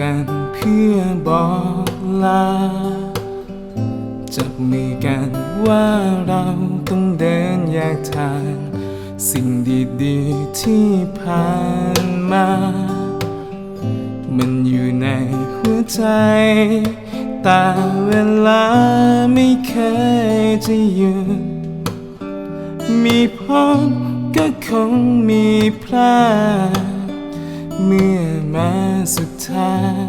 กันเพื่อบอกลาจับมือกันว่าเราต้องเดินแยกทาง สิ่งดีๆที่ผ่านมา มันอยู่ในหัวใจ แต่เวลาไม่เคยจะหยุดมีพบก็คงมีพลาด เมื่อมาสุดทาง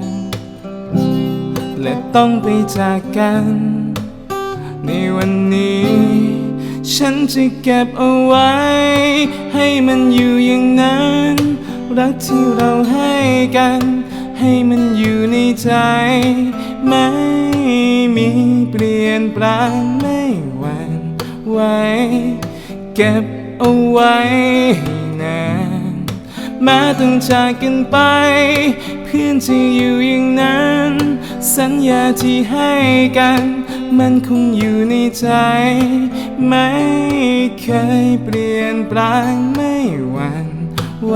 และต้องไปจากกัน ในวันนี้ ฉันจะเก็บเอาไว้ ให้มันอยู่อย่างนั้น รักที่เราให้กัน ให้มันอยู่ในใจ ไม่มีเปลี่ยนแปลงไม่หวั่นไหวเก็บเอาไว้ แม้ต้องจากกันไป เพื่อนที่อยู่อย่างนั้น สัญญาที่ให้กัน มันคงอยู่ในใจ ไม่เคยเปลี่ยนแปลงไม่หวั่นไหว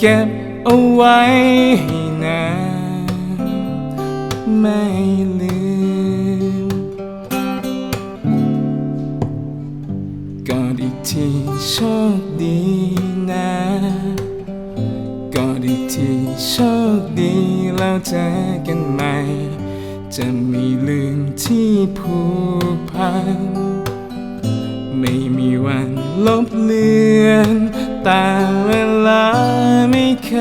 เก็บเอาไว้ให้นานไม่ลืม กอดอีกทีโชคดีนะกอดอีกทีโชคดีแล้วเจอกันใหม่ จะไม่ลืมที่ผูกพัน ไม่มีวันลบเลือนแต่เวลาไม่เค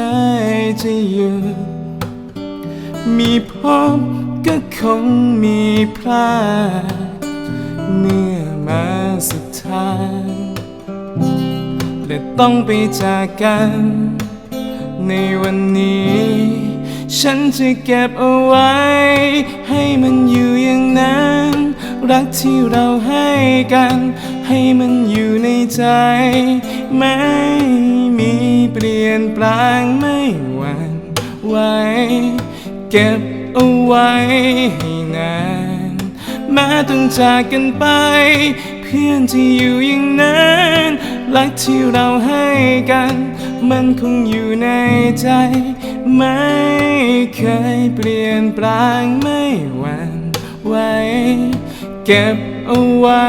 ยจะหยุดมีพบก็คงมีพลาดเมื่อมาสุดท้าง และต้องไปจากกัน ในวันนี้ ฉันจะเก็บเอาไว้ ให้มันอยู่อย่างนั้น รักที่เราให้กัน ให้มันอยู่ในใจ ไม่มีเปลี่ยนแปลงไม่หวั่นไหวเก็บเอาไว้ให้นานแม้ต้องจากกันไป เพื่อนที่อยู่อย่างนั้น รักที่เราให้กัน มันคงอยู่ในใจ ไม่เคยเปลี่ยนแปลงไม่หวั่นไหวเก็บเอาไว้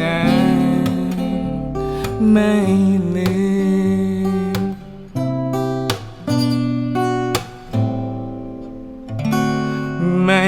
นานไม่ลืมไม่